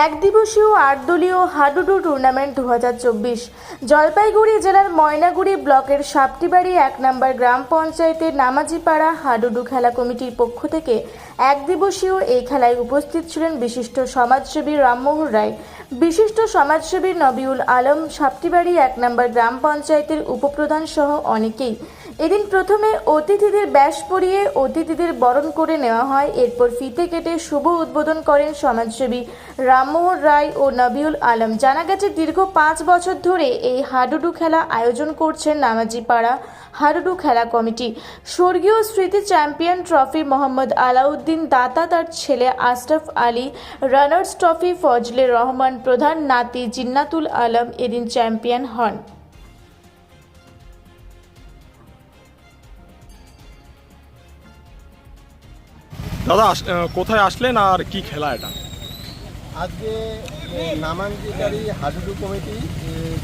এক দিবসীয় আট দলীয় হাডুডু টুর্নামেন্ট দু হাজার চব্বিশ। জলপাইগুড়ি জেলার ময়নাগুড়ি ব্লকের সাপটিবাড়ি এক নম্বর গ্রাম পঞ্চায়েতের নামাজিপাড়া হাডুডু খেলা কমিটির পক্ষ থেকে এক দিবসীয় এই খেলায় উপস্থিত ছিলেন বিশিষ্ট সমাজসেবী রামমোহন রায়। বিশিষ্ট সমাজসেবী নবিউল আলম সাপটিবাড়ি এক নম্বর গ্রাম পঞ্চায়েতের উপপ্রধান সহ অনেকেই। এদিন প্রথমে অতিথিদের ব্যাস পরিয়ে অতিথিদের বরণ করে নেওয়া হয়। এরপর ফিতে কেটে শুভ উদ্বোধন করেন সমাজসেবী রামমোহন রায় ও নবিউল আলম। জানা গেছে, দীর্ঘ পাঁচ বছর ধরে এই হাডুডু খেলা আয়োজন করছেন নামাজিপাড়া হাডুডু খেলা কমিটি। স্বর্গীয় স্মৃতি চ্যাম্পিয়ন ট্রফি মোহাম্মদ আলাউদ্দিন দাতা তার ছেলে আশরাফ আলী, রানার্স ট্রফি ফজলে রহমান, প্রধান নাতি জিন্নাতুল আলম এদিন চ্যাম্পিয়ন হন। দাদা কোথায় আসলেন আর কি খেলা এটা? আজকে এ, নামাঙ্কিকারী হাডুডু কমিটি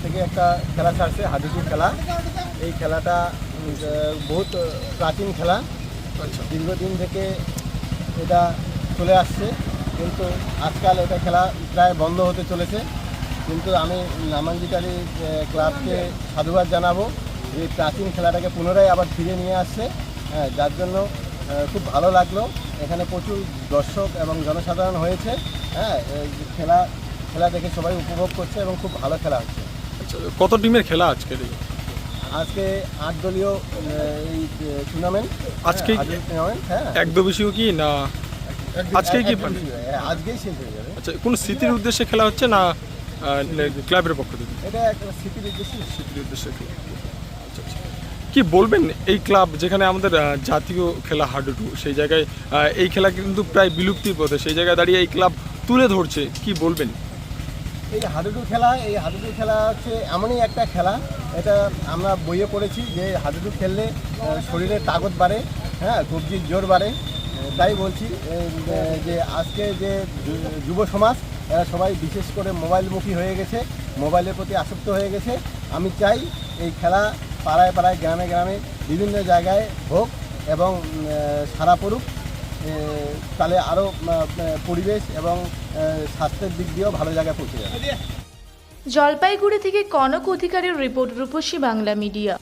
থেকে একটা খেলা ছাড়ছে হাডুডু খেলা। এই খেলাটা বহুত প্রাচীন খেলা। দীর্ঘদিন থেকে এটা চলে আসছে কিন্তু আজকাল এটা খেলা প্রায় বন্ধ হতে চলেছে। কিন্তু আমি নামাঙ্গিকারী ক্লাবকে সাধুবাদ জানাব যে এই প্রাচীন খেলাটাকে পুনরায় আবার ফিরে নিয়ে আসছে। হ্যাঁ যার জন্য খুব ভালো লাগল। এখানে প্রচুর দর্শক এবং জনসাধারণ হয়েছে হ্যাঁ এই খেলা খেলা দেখে সবাই উপভোগ করছে এবং খুব ভালো খেলা হচ্ছে। আচ্ছা, কত টিমের খেলা আজকে? আজকে আট দলীয় এই টুর্নামেন্ট আজকেই- টুর্নামেন্ট হ্যাঁ। এক দিবসীয় কি না? আজকেই কি? হ্যাঁ, আজকেই শেষ হয়ে যাবে। আচ্ছা কোন স্মৃতির উদ্দেশ্যে খেলা হচ্ছে না ক্লাবের পক্ষ থেকে? এটা একটা স্মৃতির উদ্দেশ্যে স্মৃতির উদ্দেশ্যে। কি বলবেন এই ক্লাব যেখানে আমাদের জাতীয় খেলা হাডুডু সেই জায়গায় এই খেলা কিন্তু প্রায় বিলুপ্তির পথে সেই জায়গায় দাঁড়িয়ে এই ক্লাব তুলে ধরছে কি বলবেন? এই হাডুডু খেলা এই হাডুডু খেলা হচ্ছে এমনই একটা খেলা এটা আমরা বইয়ে পড়েছি যে হাডুডু খেললে আহ, শরীরের তাগত বাড়ে হ্যাঁ কবজির জোর বাড়ে তাই বলছি যে আজকে যু- যুব সমাজ এরা সবাই বিশেষ করে মোবাইলমুখী হয়ে গেছে মোবাইলের প্রতি আসক্ত হয়ে গেছে আমি চাই এই খেলা পাড়ায় পাড়ায়, গ্রামে গ্রামে বিভিন্ন জায়গায় হোক এবং সারা পড়ুক তাহলে আরও পরিবেশ এবং স্বাস্থ্যের দিক দিয়েও ভালো জায়গায় পৌঁছে যাবে। জলপাইগুড়ি থেকে কনক অধিকারের রিপোর্ট রূপসী বাংলা মিডিয়া।